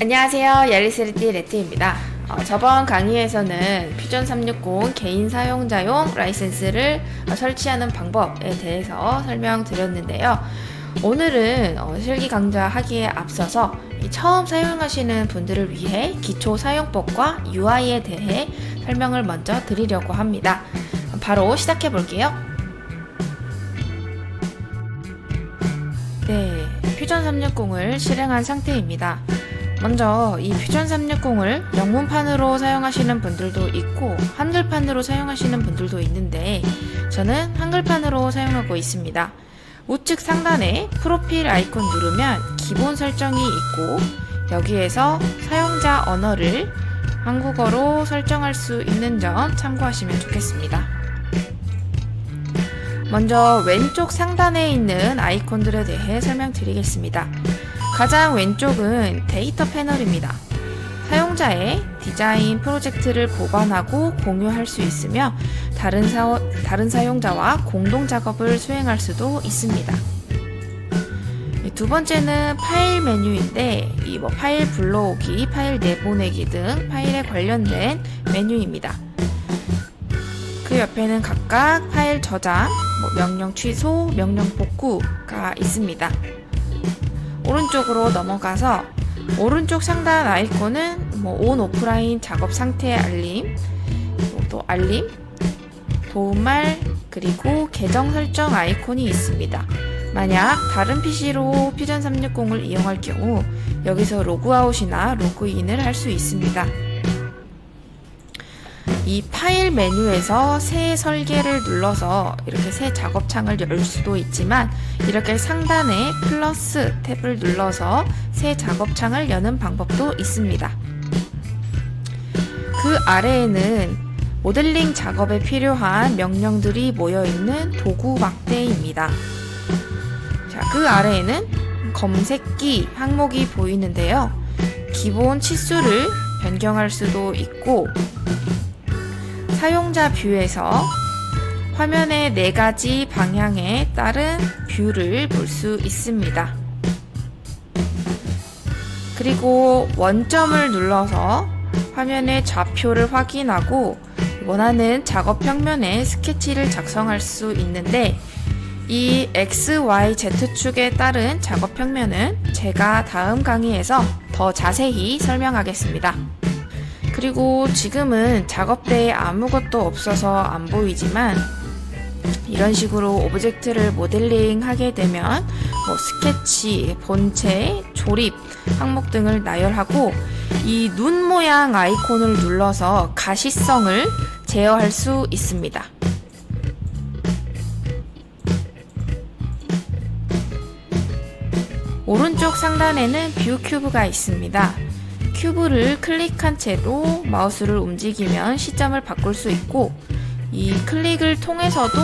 안녕하세요. 야리스리티 레트입니다. 어, 저번 강의에서는 퓨전 360 개인 사용자용 라이센스를 어, 설치하는 방법에 대해서 설명드렸는데요. 오늘은 어, 실기 강좌 하기에 앞서서 이 처음 사용하시는 분들을 위해 기초 사용법과 UI에 대해 설명을 먼저 드리려고 합니다. 바로 시작해 볼게요. 네, 퓨전 360을 실행한 상태입니다. 먼저 이 퓨전 360을 영문판으로 사용하시는 분들도 있고 한글판으로 사용하시는 분들도 있는데 저는 한글판으로 사용하고 있습니다. 우측 상단에 프로필 아이콘 누르면 기본 설정이 있고 여기에서 사용자 언어를 한국어로 설정할 수 있는 점 참고하시면 좋겠습니다. 먼저 왼쪽 상단에 있는 아이콘들에 대해 설명드리겠습니다. 가장 왼쪽은 데이터 패널입니다. 사용자의 디자인 프로젝트를 보관하고 공유할 수 있으며 다른, 사, 다른 사용자와 공동 작업을 수행할 수도 있습니다. 두 번째는 파일 메뉴인데 이 뭐 파일 불러오기, 파일 내보내기 등 파일에 관련된 메뉴입니다. 그 옆에는 각각 파일 저장, 뭐 명령 취소, 명령 복구가 있습니다. 오른쪽으로 넘어가서 오른쪽 상단 아이콘은 뭐 온 오프라인 작업 상태 알림, 또 알림, 도움말 그리고 계정 설정 아이콘이 있습니다. 만약 다른 PC로 퓨전 360을 이용할 경우 여기서 로그아웃이나 로그인을 할 수 있습니다. 이 파일 메뉴에서 새 설계를 눌러서 이렇게 새 작업창을 열 수도 있지만 이렇게 상단에 플러스 탭을 눌러서 새 작업창을 여는 방법도 있습니다. 그 아래에는 모델링 작업에 필요한 명령들이 모여 있는 도구 막대입니다. 자, 그 아래에는 검색기 항목이 보이는데요. 기본 치수를 변경할 수도 있고 사용자 뷰에서 화면의 네 가지 방향에 따른 뷰를 볼 수 있습니다. 그리고 원점을 눌러서 화면의 좌표를 확인하고 원하는 작업 평면에 스케치를 작성할 수 있는데 이 X, Y, Z축에 따른 작업 평면은 제가 다음 강의에서 더 자세히 설명하겠습니다. 그리고 지금은 작업대에 아무것도 없어서 안 보이지만 이런 식으로 오브젝트를 모델링 하게 되면 뭐 스케치, 본체, 조립 항목 등을 나열하고 이 눈 모양 아이콘을 눌러서 가시성을 제어할 수 있습니다. 오른쪽 상단에는 뷰 큐브가 있습니다. 큐브를 클릭한 채로 마우스를 움직이면 시점을 바꿀 수 있고 이 클릭을 통해서도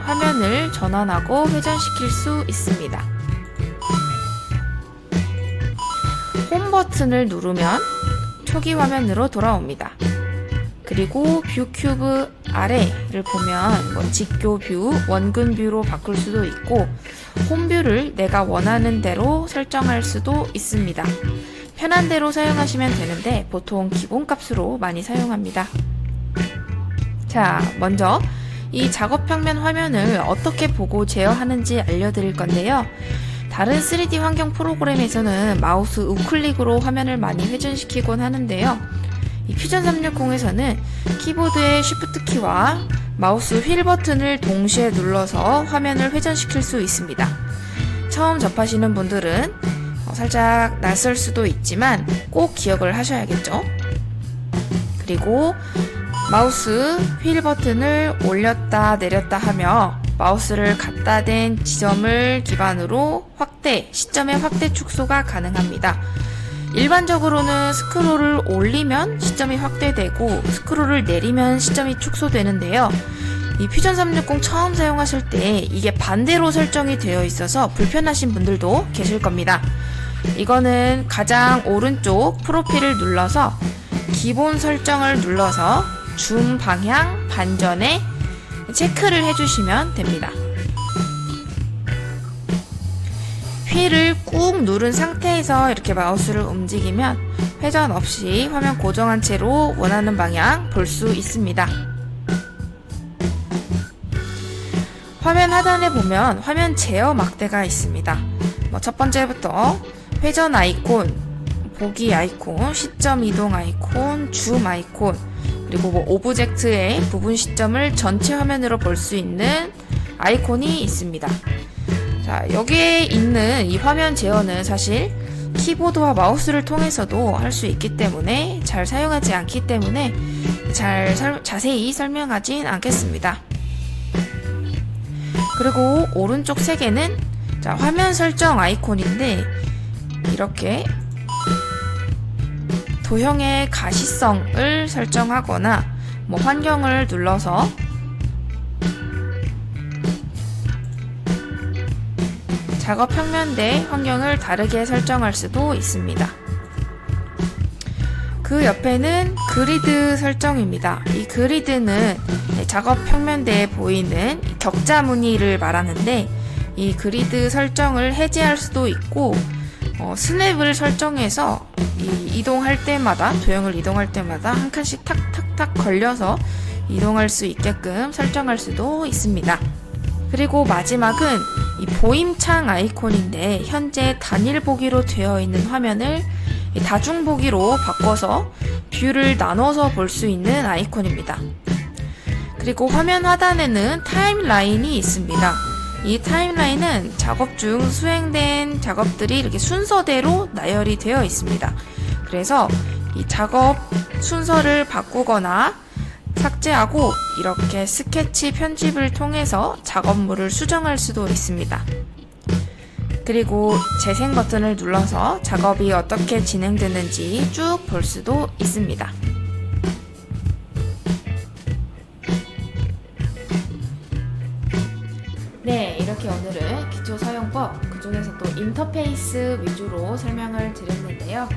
화면을 전환하고 회전시킬 수 있습니다. 홈 버튼을 누르면 초기 화면으로 돌아옵니다. 그리고 뷰 큐브 아래를 보면 뭐 직교 뷰, 원근 뷰로 바꿀 수도 있고 홈 뷰를 내가 원하는 대로 설정할 수도 있습니다. 편한 대로 사용하시면 되는데 보통 기본 값으로 많이 사용합니다. 자, 먼저 이 작업 평면 화면을 어떻게 보고 제어하는지 알려드릴 건데요. 다른 3D 환경 프로그램에서는 마우스 우클릭으로 화면을 많이 회전시키곤 하는데요. 이 퓨전 360에서는 키보드의 Shift 키와 마우스 휠 버튼을 동시에 눌러서 화면을 회전시킬 수 있습니다. 처음 접하시는 분들은 어, 살짝 낯설 수도 있지만 꼭 기억을 하셔야겠죠. 그리고 마우스 휠 버튼을 올렸다 내렸다 하며 마우스를 갖다 댄 지점을 기반으로 확대, 시점의 확대 축소가 가능합니다. 일반적으로는 스크롤을 올리면 시점이 확대되고 스크롤을 내리면 시점이 축소되는데요. 이 퓨전 360 처음 사용하실 때 이게 반대로 설정이 되어 있어서 불편하신 분들도 계실 겁니다. 이거는 가장 오른쪽 프로필을 눌러서 기본 설정을 눌러서 줌 방향 반전에 체크를 해주시면 됩니다. 휠을 꾹 누른 상태에서 이렇게 마우스를 움직이면 회전 없이 화면 고정한 채로 원하는 방향 볼 수 있습니다. 화면 하단에 보면 화면 제어 막대가 있습니다. 뭐 첫 번째부터 회전 아이콘, 보기 아이콘, 시점 이동 아이콘, 줌 아이콘, 그리고 뭐 오브젝트의 부분 시점을 전체 화면으로 볼 수 있는 아이콘이 있습니다. 자, 여기에 있는 이 화면 제어는 사실 키보드와 마우스를 통해서도 할 수 있기 때문에 잘 사용하지 않기 때문에 잘 설- 자세히 설명하진 않겠습니다. 그리고 오른쪽 세 개는 자, 화면 설정 아이콘인데 이렇게 도형의 가시성을 설정하거나 뭐 환경을 눌러서 작업 평면대 환경을 다르게 설정할 수도 있습니다. 그 옆에는 그리드 설정입니다. 이 그리드는 작업 평면대에 보이는 격자 무늬를 말하는데 이 그리드 설정을 해제할 수도 있고 어, 스냅을 설정해서 이 이동할 때마다 도형을 이동할 때마다 한 칸씩 탁탁탁 걸려서 이동할 수 있게끔 설정할 수도 있습니다. 그리고 마지막은 이 보임창 아이콘인데 현재 단일 보기로 되어 있는 화면을 이 다중 보기로 바꿔서 뷰를 나눠서 볼 수 있는 아이콘입니다. 그리고 화면 하단에는 타임라인이 있습니다. 이 타임라인은 작업 중 수행된 작업들이 이렇게 순서대로 나열이 되어 있습니다. 그래서 이 작업 순서를 바꾸거나 삭제하고 이렇게 스케치 편집을 통해서 작업물을 수정할 수도 있습니다. 그리고 재생 버튼을 눌러서 작업이 어떻게 진행되는지 쭉 볼 수도 있습니다. 이렇게 오늘은 기초 사용법, 그 중에서 또 인터페이스 위주로 설명을 드렸는데요.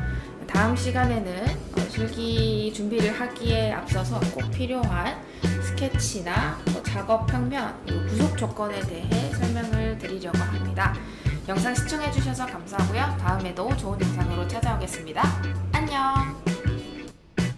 다음 시간에는 어, 실기 준비를 하기에 앞서서 꼭 필요한 스케치나 또 작업 평면, 구속 조건에 대해 설명을 드리려고 합니다. 영상 시청해주셔서 감사하고요. 다음에도 좋은 영상으로 찾아오겠습니다. 안녕!